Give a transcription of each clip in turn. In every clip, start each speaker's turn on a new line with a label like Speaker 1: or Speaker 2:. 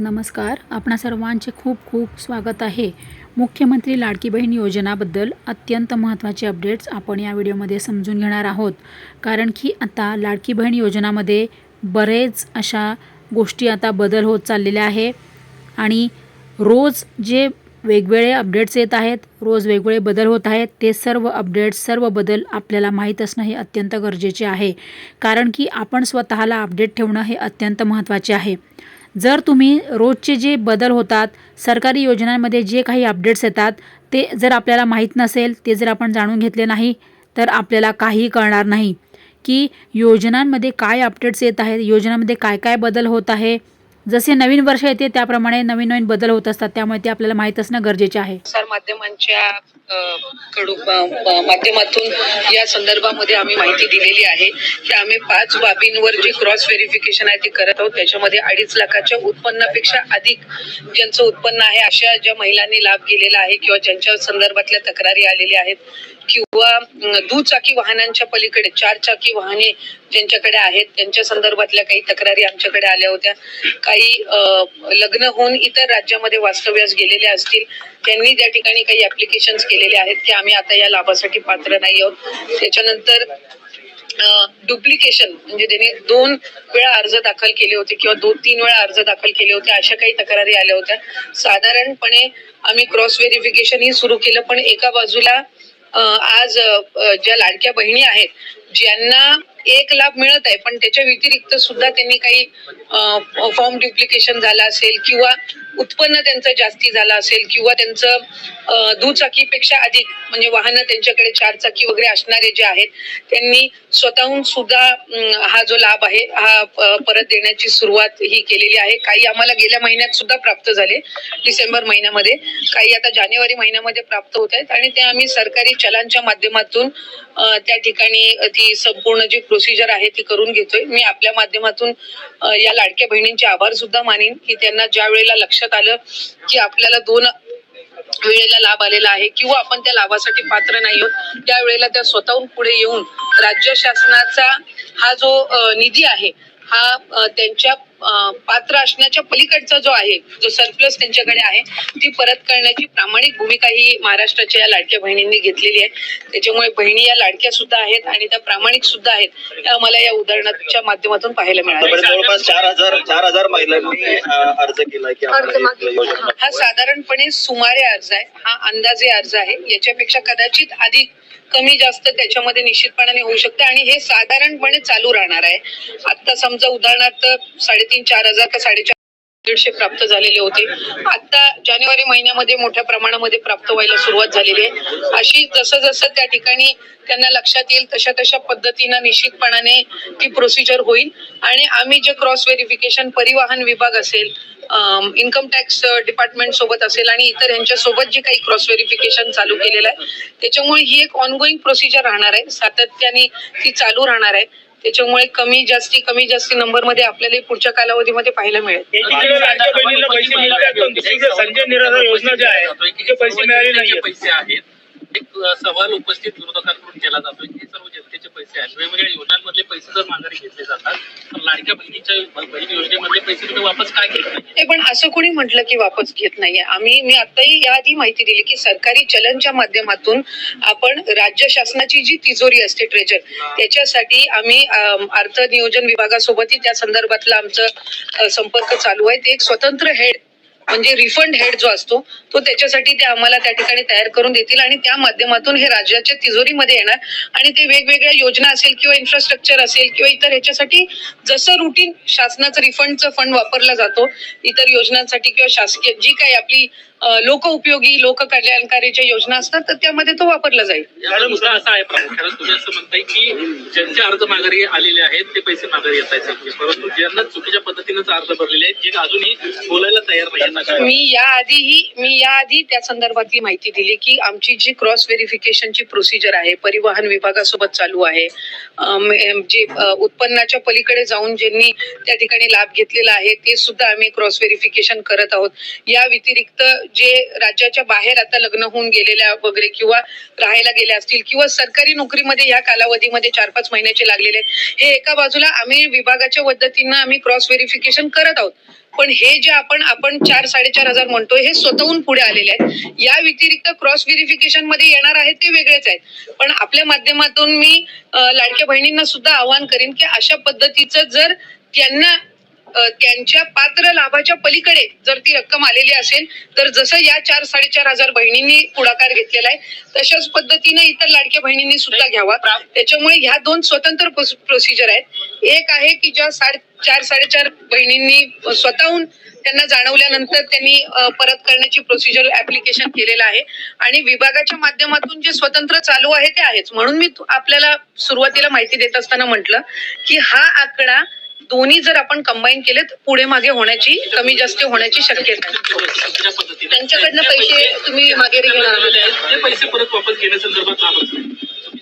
Speaker 1: नमस्कार. आपणा सर्वांचे खूप खूप स्वागत आहे. मुख्यमंत्री लाडकी बहीण योजनाबद्दल अत्यंत महत्त्वाचे अपडेट्स आपण या व्हिडिओमध्ये समजून घेणार आहोत. कारण की आता लाडकी बहीण योजनामध्ये बरेच अशा गोष्टी आता बदल होत चाललेल्या आहे. आणि रोज जे वेगवेगळे अपडेट्स येत आहेत रोज वेगवेगळे बदल होत आहेत ते सर्व अपडेट्स सर्व बदल आपल्याला माहीत असणं हे अत्यंत गरजेचे आहे. कारण की आपण स्वतःला अपडेट ठेवणं हे अत्यंत महत्त्वाचे आहे. जर तुम्ही रोजचे जे बदल होतात सरकारी योजनांमध्ये जे काही अपडेट्स येतात ते जर आपल्याला माहीत नसेल ते जर आपण जाणून घेतले नाही तर आपल्याला काहीही कळणार नाही. की योजनांमध्ये काय अपडेट्स येत आहेत योजनांमध्ये काय काय बदल होत आहे जसे नवीन वर्ष येते त्याप्रमाणे नवीन नवीन बदल होत असतात. त्यामुळे ते आपल्याला माहीत असणं गरजेचे आहे.
Speaker 2: सर माध्यमांच्या कडू माध्यमातून या संदर्भामध्ये आम्ही माहिती दिलेली आहे की आम्ही पाच बाबींवर जे क्रॉस व्हेरिफिकेशन आहे ते करत आहोत. त्याच्यामध्ये अडीच लाखाच्या उत्पन्नापेक्षा अधिक ज्यांचं उत्पन्न आहे अशा ज्या महिलांनी लाभ गेलेला आहे किंवा ज्यांच्या संदर्भातल्या तक्रारी आलेल्या आहेत किंवा दुचाकी वाहनांच्या पलीकडे चार चाकी वाहने ज्यांच्याकडे आहेत त्यांच्या संदर्भातल्या काही तक्रारी आमच्याकडे आल्या होत्या. काही लग्न होऊन इतर राज्यामध्ये वास्तव्यास गेलेल्या असतील त्यांनी त्या ठिकाणी काही ऍप्लिकेशन केलेले आहेत की आम्ही आता या लाभासाठी पात्र नाही आहोत. त्याच्यानंतर डुप्लिकेशन म्हणजे त्यांनी दोन वेळा अर्ज दाखल केले होते किंवा दोन तीन वेळा अर्ज दाखल केले होते अशा काही तक्रारी आल्या होत्या. साधारणपणे आम्ही क्रॉस व्हेरिफिकेशन ही सुरू केलं पण एका बाजूला आज ज्या लाडक्या बहिणी आहेत ज्यांना एक लाभ मिळत आहे पण त्याच्या व्यतिरिक्त सुद्धा त्यांनी काही फॉर्म ड्युप्लिकेशन झालं असेल किंवा उत्पन्न त्यांचं जास्ती झालं असेल किंवा त्यांचं दुचाकीपेक्षा अधिक म्हणजे वाहनं त्यांच्याकडे चार चाकी वगैरे असणारे जे आहेत त्यांनी स्वतःहून सुद्धा हा जो लाभ आहे हा परत देण्याची सुरुवात ही केलेली आहे. काही आम्हाला गेल्या महिन्यात सुद्धा प्राप्त झाले डिसेंबर महिन्यामध्ये. काही आता जानेवारी महिन्यामध्ये प्राप्त होत आहेत आणि ते आम्ही सरकारी चलांच्या माध्यमातून त्या ठिकाणी ती संपूर्ण जी प्रोसिजर आहे ती करून घेतोय. मी आपल्या माध्यमातून या लाडक्या बहिणींचे आभार सुद्धा मानेन की त्यांना ज्या वेळेला लक्षात आलं की आपल्याला दोन वेळेला लाभ आलेला आहे किंवा आपण त्या लाभासाठी पात्र नाही आहोत त्यावेळेला त्या स्वतःहून पुढे येऊन राज्य शासनाचा हा जो निधी आहे हा त्यांच्या पात्र असण्याच्या पलीकडचा जो आहे जो सरप्लस त्यांच्याकडे आहे ती परत करण्याची प्रामाणिक भूमिका ही महाराष्ट्राच्या या लाडक्या बहिणींनी घेतलेली आहे. त्याच्यामुळे बहिणी या लाडक्या सुद्धा आहेत आणि त्या प्रामाणिक सुद्धा आहेत त्या आम्हाला या उदाहरणाच्या माध्यमातून पाहायला
Speaker 3: आतापर्यंत जवळपास चार हजार चार हजार महिलांनी अ, अर्ज केला की आम्हाला एक योजना
Speaker 2: हा साधारणपणे सुमारे अर्ज आहे हा अंदाजे अर्ज आहे. याच्यापेक्षा कदाचित अधिक कमी जास्त त्याच्यामध्ये निश्चितपणाने होऊ शकते आणि हे साधारणपणे चालू राहणार आहे. आता समजा उदाहरणार्थ साडेतीन चार हजार का साडेचार दीडशे प्राप्त झालेले होते. आता जानेवारी महिन्यामध्ये मोठ्या प्रमाणामध्ये प्राप्त व्हायला सुरुवात झालेली आहे. अशी जसं जसं त्या ठिकाणी त्यांना लक्षात येईल तशा तशा पद्धतीनं निश्चितपणाने ती प्रोसिजर होईल. आणि आम्ही जे क्रॉस व्हेरिफिकेशन परिवहन विभाग असेल इन्कम टॅक्स डिपार्टमेंट सोबत असेल आणि इतर यांच्या सोबत जे काही क्रॉस व्हेरिफिकेशन चालू केलेलं आहे त्याच्यामुळे ही एक ऑनगोईंग प्रोसिजर राहणार आहे. सातत्याने ती चालू राहणार आहे. त्याच्यामुळे कमी जास्ती कमी जास्ती नंबरमध्ये आपल्याला पुढच्या कालावधीमध्ये पाहायला मिळेल.
Speaker 4: एकीकडे लाडक्या बहिणीला पैसे मिळतात. पण दुसरीकडे संजय निराधार योजना जी आहे तिचे पैसे मिळाले नाहीये
Speaker 5: पैसे आहेत. एक सवाल उपस्थित विरोधकांकडून केला जातोय की सर्व जनतेचे पैसे आहेत. वेगवेगळ्या योजनांमधले पैसे जर माघारी घेतले जातात लाडक्या बहिणीच्या बहीण योजनेमधले पैसे तुम्ही वापस काय घेत
Speaker 2: पण असं कोणी म्हटलं की वापस घेत नाहीये. आम्ही मी आताही याआधी माहिती दिली की सरकारी चलनच्या माध्यमातून आपण राज्य शासनाची जी तिजोरी असते ट्रेजर त्याच्यासाठी आम्ही अर्थ नियोजन विभागासोबतही त्या संदर्भातला आमचं संपर्क चालू आहे. ते एक स्वतंत्र हेड म्हणजे रिफंड हेड जो असतो तो त्याच्यासाठी ते आम्हाला त्या ठिकाणी तयार करून देतील आणि त्या माध्यमातून हे राज्याच्या तिजोरीमध्ये येणार. आणि ते वेगवेगळ्या योजना असेल किंवा इन्फ्रास्ट्रक्चर असेल किंवा इतर ह्याच्यासाठी जसं रुटीन शासनाचं रिफंडचं फंड वापरला जातो इतर योजनांसाठी किंवा शासकीय जी काही आपली अ, लोकउपयोगी लोककल्याणकारीच्या योजना असतात तर त्यामध्ये तो वापरला जाईल.
Speaker 5: मुद्दा असा आहे प्रामुख्याने तुम्ही असं म्हणताय की ज्यांचे अर्ज माघारी आलेले आहेत ते पैसे माघारी येत आहेत. परंतु ज्यांना चुकीच्या पद्धतीनेच अर्ज भरलेले आहेत जे अजूनही बोलायला तयार नाही
Speaker 2: मी याआधीही मी याआधी त्या संदर्भातली माहिती दिली की आमची जी क्रॉस व्हेरिफिकेशनची प्रोसिजर आहे परिवहन विभागासोबत चालू आहे जे उत्पन्नाच्या पलीकडे जाऊन ज्यांनी त्या ठिकाणी लाभ घेतलेला आहे ते सुद्धा आम्ही क्रॉस व्हेरिफिकेशन करत आहोत. या व्यतिरिक्त जे राज्याच्या बाहेर आता लग्न होऊन गेलेल्या वगैरे किंवा राहायला गेल्या असतील किंवा सरकारी नोकरीमध्ये या कालावधीमध्ये चार पाच महिन्याचे लागलेले आहेत हे एका बाजूला आम्ही विभागाच्या पद्धतीनं आम्ही क्रॉस व्हेरिफिकेशन करत आहोत. पण हे जे आपण आपण चार साडेचार हजार म्हणतोय हे स्वतःहून पुढे आलेले आहेत. या व्यतिरिक्त क्रॉस व्हेरिफिकेशनमध्ये येणार आहेत ते वेगळेच आहेत. पण आपल्या माध्यमातून मी लाडक्या बहिणींना सुद्धा आवाहन करीन की अशा पद्धतीचं जर त्यांना त्यांच्या पात्र लाभाच्या पलीकडे जर ती रक्कम आलेली असेल तर जसं या चार साडेचार हजार बहिणींनी पुढाकार घेतलेला आहे तशाच पद्धतीने इतर लाडक्या बहिणींनी सुद्धा घ्यावा. त्याच्यामुळे ह्या दोन स्वतंत्र प्रोसिजर आहेत. एक आहे की ज्या साडे चार साडेचार बहिणींनी स्वतःहून त्यांना जाणवल्यानंतर त्यांनी परत करण्याची प्रोसिजर ऍप्लिकेशन केलेलं आहे. आणि विभागाच्या माध्यमातून जे स्वतंत्र चालू आहे ते आहेच. म्हणून मी आपल्याला सुरुवातीला माहिती देत असताना म्हटलं की हा आकडा दोन्ही जर आपण कंबाईन केले तर पुढे मागे होण्याची कमी जास्त होण्याची शक्यता त्यांच्याकडनं पैसे तुम्ही मागे घेणार
Speaker 5: पैसे परत वापस घेण्यासंदर्भात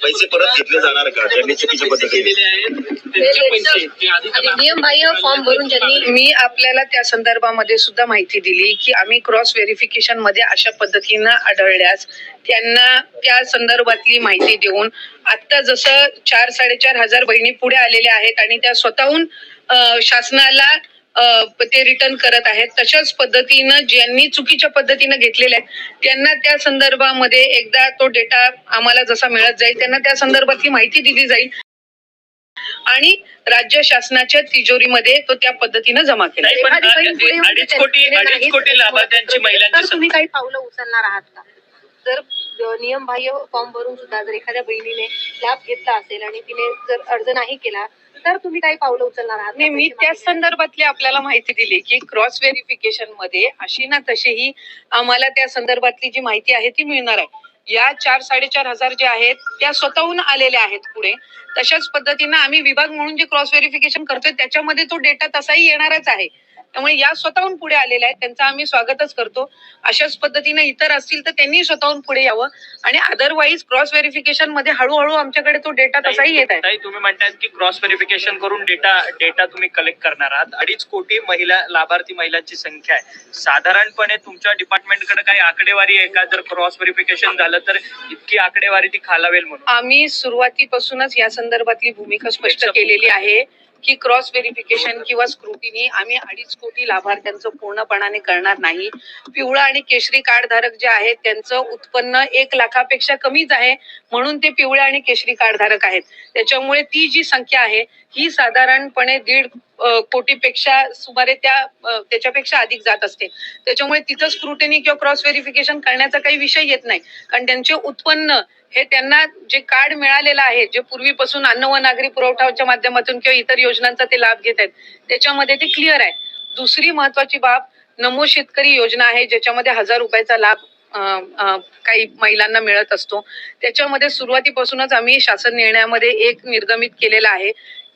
Speaker 3: पैसे परत घेतले जाणार का? ज्यांनी चुकीच्या पद्धतीने
Speaker 5: त्यांना-
Speaker 6: नियमबाह्य फॉर्म भरून ज्यांनी
Speaker 2: मी आपल्याला त्या संदर्भामध्ये सुद्धा माहिती दिली की आम्ही क्रॉस व्हेरिफिकेशनमध्ये अशा पद्धतीनं आढळल्यास त्यांना त्या संदर्भातली माहिती देऊन आता जसं चार साडेचार हजार बहिणी पुढे आलेल्या आहेत आणि त्या स्वतःहून शासनाला ते रिटर्न करत आहेत. तशाच पद्धतीनं ज्यांनी चुकीच्या पद्धतीनं घेतलेल्या आहेत त्यांना त्या संदर्भामध्ये एकदा तो डेटा आम्हाला जसा मिळत जाईल त्यांना त्या संदर्भातली माहिती दिली जाईल. आणि राज्य शासनाच्या तिजोरीमध्ये तो त्या पद्धतीनं जमा केला.
Speaker 4: अडीच कोटी- अडीच कोटी लाभार्थ्यांची महिलांची
Speaker 6: तर तुम्ही काही पावलं उचलणार आहात का? जर नियमबाह्य फॉर्म भरून सुद्धा जर एखाद्या बहिणीने लाभ घेतला असेल आणि तिने जर अर्ज नाही केला तर तुम्ही काही पावलं उचलणार आहात?
Speaker 2: नाही मी
Speaker 6: पैसे
Speaker 2: त्या
Speaker 6: मागितले?
Speaker 2: संदर्भातली आपल्याला माहिती दिली की क्रॉस व्हेरिफिकेशनमध्ये अशी ना तशीही आम्हाला त्या संदर्भातली जी माहिती आहे ती मिळणार आहे या चार साडेचार हजार जे आहेत त्या स्वतःहून आलेल्या आहेत पुढे तशाच पद्धतीनं आम्ही विभाग म्हणून जे क्रॉस व्हेरिफिकेशन करतोय त्याच्यामध्ये तो डेटा तसाही येणारच आहे त्यामुळे या स्वतःहून पुढे आलेल्या आहेत. त्यांचं आम्ही स्वागतच करतो. अशाच पद्धतीनं इतर असतील तर त्यांनी स्वतःहून पुढे यावं. आणि अदरवाईज क्रॉस व्हेरिफिकेशनमध्ये हळूहळू आमच्याकडे तो डेटा तसाही येत आहे.
Speaker 4: तुम्ही म्हणताय की क्रॉस व्हेरिफिकेशन करून डेटा डेटा तुम्ही कलेक्ट करणार आहात. अडीच कोटी महिला लाभार्थी महिलांची संख्या आहे. साधारणपणे तुमच्या डिपार्टमेंटकडे काही आकडेवारी आहे का? जर क्रॉस व्हेरिफिकेशन झालं तर इतकी आकडेवारी ती खालावेल म्हणून.
Speaker 2: आम्ही सुरुवातीपासूनच या संदर्भातली भूमिका स्पष्ट केलेली आहे. की क्रॉस व्हेरिफिकेशन किंवा स्क्रुटिनी आम्ही अडीच कोटी लाभार्थ्यांचं पूर्णपणाने करणार नाही. पिवळा आणि केशरी कार्ड धारक जे आहेत त्यांचं उत्पन्न एक लाखापेक्षा कमीच आहे. म्हणून ते पिवळे आणि केशरी कार्ड धारक आहेत. त्याच्यामुळे ती जी संख्या आहे ही साधारणपणे दीड कोटीपेक्षा सुमारे त्या त्याच्यापेक्षा अधिक जात असते. त्याच्यामुळे तिथं स्क्रुटिनी किंवा क्रॉस व्हेरिफिकेशन करण्याचा काही विषय येत नाही. कारण त्यांचे उत्पन्न हे त्यांना जे कार्ड मिळालेलं आहे जे पूर्वीपासून अन्न व नागरी पुरवठाच्या माध्यमातून किंवा इतर योजनांचा ते लाभ घेत आहेत त्याच्यामध्ये ते क्लिअर आहे. दुसरी महत्वाची बाब नमो शेतकरी योजना आहे ज्याच्यामध्ये हजार रुपयाचा लाभ काही महिलांना मिळत असतो. त्याच्यामध्ये सुरुवातीपासूनच आम्ही शासन निर्णयामध्ये एक निर्गमित केलेला आहे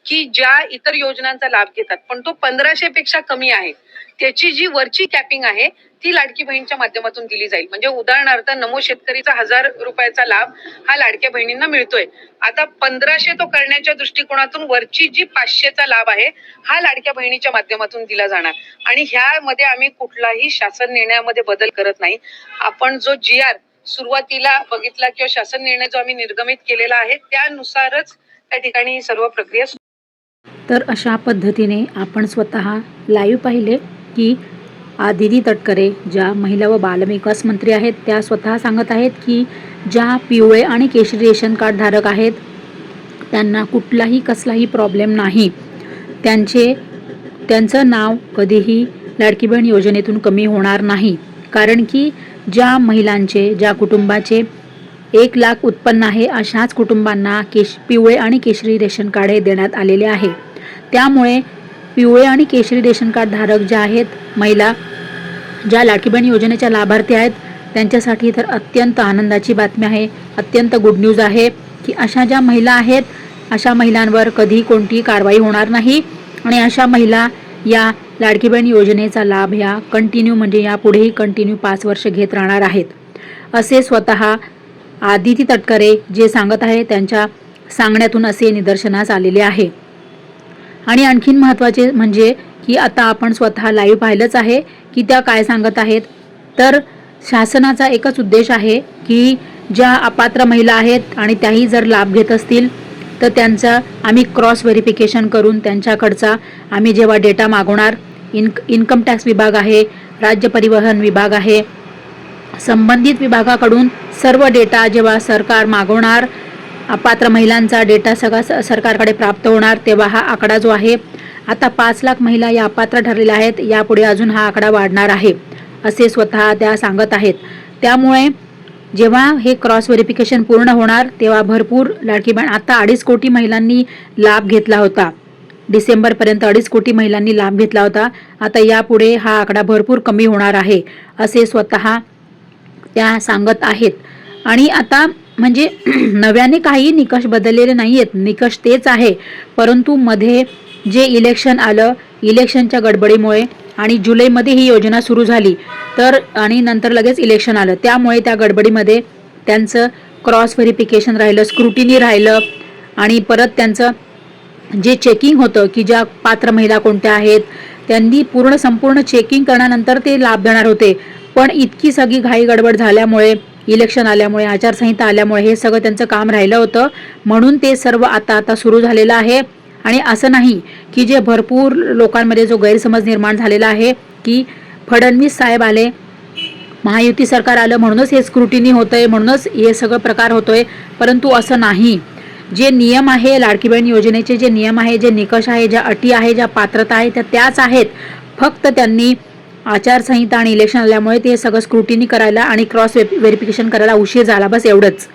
Speaker 2: की ज्या इतर योजनांचा लाभ घेतात पण तो पंधराशे पेक्षा कमी आहे. त्याची जी वरची कॅपिंग आहे ती लाडकी बहीणच्या माध्यमातून दिली जाईल. म्हणजे उदाहरणार्थ नमो शेतकरीचा हजार रुपयाचा लाभ हा लाडक्या बहिणींना मिळतोय. आता पंधराशे तो करण्याच्या दृष्टिकोनातून वरची जी पाचशेचा लाभ आहे हा लाडक्या बहिणीच्या माध्यमातून दिला जाणार. आणि ह्यामध्ये आम्ही कुठलाही शासन निर्णयामध्ये बदल करत नाही. आपण जो जी आर सुरुवातीला बघितला किंवा शासन निर्णय जो आम्ही निर्गमित केलेला आहे त्यानुसारच त्या ठिकाणी सर्व प्रक्रिया
Speaker 1: तर अशा पद्धतीने आपण स्वतः लाईव्ह पाहिले. की आदिती तटकरे ज्या महिला व बालविकास मंत्री आहेत त्या स्वतः सांगत आहेत की ज्या पिवळे आणि केशरी रेशन कार्ड धारक आहेत त्यांना कुठलाही कसलाही प्रॉब्लेम नाही. त्यांचे त्यांचं नाव कधीही लाडकी बहीण योजनेतून कमी होणार नाही. कारण की ज्या महिलांचे ज्या कुटुंबाचे एक लाख उत्पन्न आहे अशाच कुटुंबांना केश पिवळे आणि केशरी रेशन कार्ड हे देण्यात आलेले आहे. त्यामुळे पिवळे आणि केशरी रेशन कार्ड धारक ज्या आहेत महिला ज्या लाडकी योजनेच्या लाभार्थी आहेत त्यांच्यासाठी तर अत्यंत आनंदाची बातमी आहे. अत्यंत गुड न्यूज आहे की अशा ज्या महिला आहेत अशा महिलांवर कधी कोणतीही कारवाई होणार नाही आणि अशा महिला या लाडकी बहीण योजनेचा लाभ ह्या कंटिन्यू म्हणजे यापुढेही कंटिन्यू पाच वर्ष घेत राहणार आहेत. असे स्वतः आदिती तटकरे जे सांगत आहे त्यांच्या सांगण्यातून असे निदर्शनास आलेले आहे. आणि आणखीन महत्त्वाचे म्हणजे की आता आपण स्वतः लाईव्ह पाहिलंच आहे की त्या काय सांगत आहेत. तर शासनाचा एकच उद्देश आहे की ज्या अपात्र महिला आहेत आणि त्याही जर लाभ घेत असतील तर त्यांचं आम्ही क्रॉस व्हेरिफिकेशन करून त्यांच्याकडचा आम्ही जेव्हा डेटा मागवणार इनक इन्कम टॅक्स विभाग आहे राज्य परिवहन विभाग आहे संबंधित विभागाकडून सर्व डेटा जेव्हा सरकार मागवणार पात्र महिलांचा डेटा सगळा स- सरकारकडे प्राप्त होणार तेव्हा हा आकडा जो आहे आता पाच लाख महिला या अपात्र ठरलेल्या आहेत यापुढे अजून हा आकडा वाढणार आहे असे स्वतः त्या सांगत आहेत. त्यामुळे जेव्हा हे क्रॉस व्हेरिफिकेशन पूर्ण होणार तेव्हा भरपूर लाडकी बहीण आता अडीच कोटी महिलांनी लाभ घेतला होता. डिसेंबरपर्यंत अडीच कोटी महिलांनी लाभ घेतला होता आता यापुढे हा आकडा भरपूर कमी होणार आहे असे स्वतः त्या सांगत आहेत. आणि आता म्हणजे नव्याने काही निकष बदललेले नाही आहेत निकष तेच आहे. परंतु मध्ये जे इलेक्शन आलं इलेक्शनच्या गडबडीमुळे आणि जुलैमध्ये ही योजना सुरू झाली तर आणि नंतर लगेच इलेक्शन आलं. त्यामुळे त्या गडबडीमध्ये त्यांचं क्रॉस व्हेरिफिकेशन राहिलं स्क्रुटिनी राहिलं आणि परत त्यांचं जे चेकिंग होतं की ज्या पात्र महिला कोणत्या आहेत त्यांनी पूर्ण संपूर्ण चेकिंग करण्यानंतर ते लाभ देणार होते. पण इतकी सगळी घाई गडबड झाल्यामुळे इलेक्शन आल्यामुळे आचारसंहिता आल्यामुळे हे सगळं त्यांचं काम राहिलं होतं. म्हणून ते सर्व आता आता सुरू झालेलं आहे. आणि असं नाही की जे भरपूर लोकांमध्ये जो गैरसमज निर्माण झालेला आहे की फडणवीस साहेब आले महायुती सरकार आलं म्हणूनच हे स्क्रुटिनी होतंय म्हणूनच हे सगळं प्रकार होतोय. परंतु असं नाही. जे नियम आहे लाडकी बहीण योजनेचे जे नियम आहे जे निकष आहे ज्या अटी आहे ज्या पात्रता आहे त्या त्याच आहेत. फक्त त्यांनी आचारसंहिता आणि इलेक्शन आल्यामुळे ते सगळं स्क्रुटिनी करायला आणि क्रॉस व्हेरिफिकेशन करायला उशीर झाला. बस एवढंच.